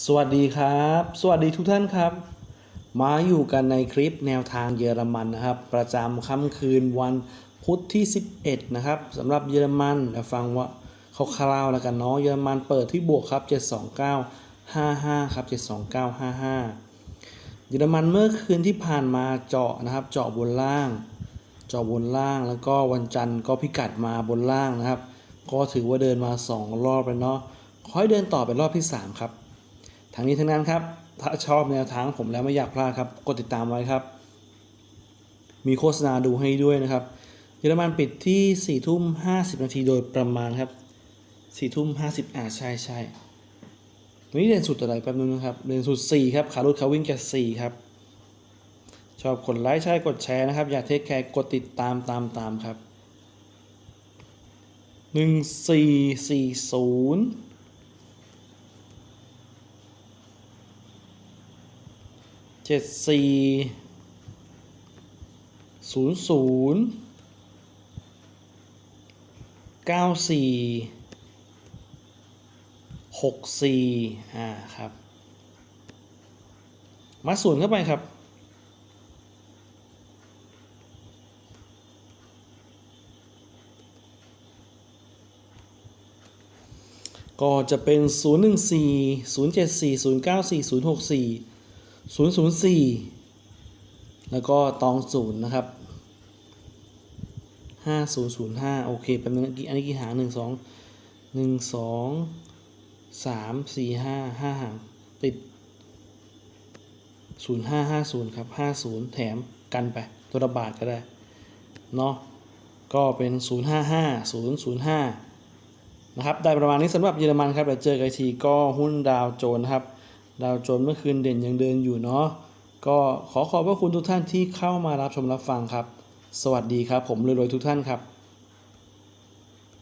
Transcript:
สวัสดีครับ สวัสดีทุกท่านครับ มาอยู่กันในคลิปแนวทางเยอรมันนะครับ ประจำค่ำคืนวันพุธที่ 11 นะครับสำหรับเยอรมันเดี๋ยวฟังว่าเขาคร่าวแล้วกันเนาะเยอรมันเปิดที่บวกครับ 72955 ครับ 72955 เยอรมันเมื่อคืนที่ผ่านมาเจาะนะครับ เจาะบนล่าง เจาะบนล่างแล้วก็วันจันทร์ก็พิกัดมาบนล่างนะครับ ก็ถือว่าเดินมา 2 รอบแล้วเนาะขอให้เดินต่อเป็นรอบที่ 3 ครับ ทั้งนี้ทั้งนั้นครับ ถ้าชอบแนวทางผมแล้วไม่อยากพลาดครับ กดติดตามไว้ครับ มีโฆษณาดูให้ด้วยนะครับ เยอรมันปิดที่4ี่ทุ่ม50นาทีโดยประมาณครับ4ี่ทุ่ม50อ่าใช่ใช่วันนี้เด่นสุดอะไรแป๊บนึงนะครับ เด่นสุด 4 ครับ ขารุดขาวิ่งแค่4ครับ ชอบกดไลค์ใช่กดแชร์นะครับ อยากเทคแคร์กดติดตามตามตามครับ 1440 เจ็ดสี่ศูนย์ศูนย์เก้าสี่หกสี่อ่าครับ มาส่วนเข้าไปครับก็จะเป็น 0 1 4 0 7 4 0 9 4 0 6 4 0 0 4 แล้วก็ตองศูนย์นะครับ 5005 โอเคแป๊บนึงอันนี้กี่หางหนึ่งสองหนึ่งสองสามสี่ห้าห้าหาง ติด 0550 ครับ 50 แถมกันไป ตัวระบาดก็ได้ เนาะก็เป็น 055 005 นะครับ ได้ประมาณนี้สำหรับเยอรมันครับเดี๋ยวเจอกันทีก็หุ้นดาวโจนส์ครับ ดาวโจนเมื่อคืนเด่นยังเดินอยู่เนาะก็ขอขอบพระคุณทุกท่านที่เข้ามารับชมรับฟังครับ สวัสดีครับ ผมรวยๆทุกท่านครับ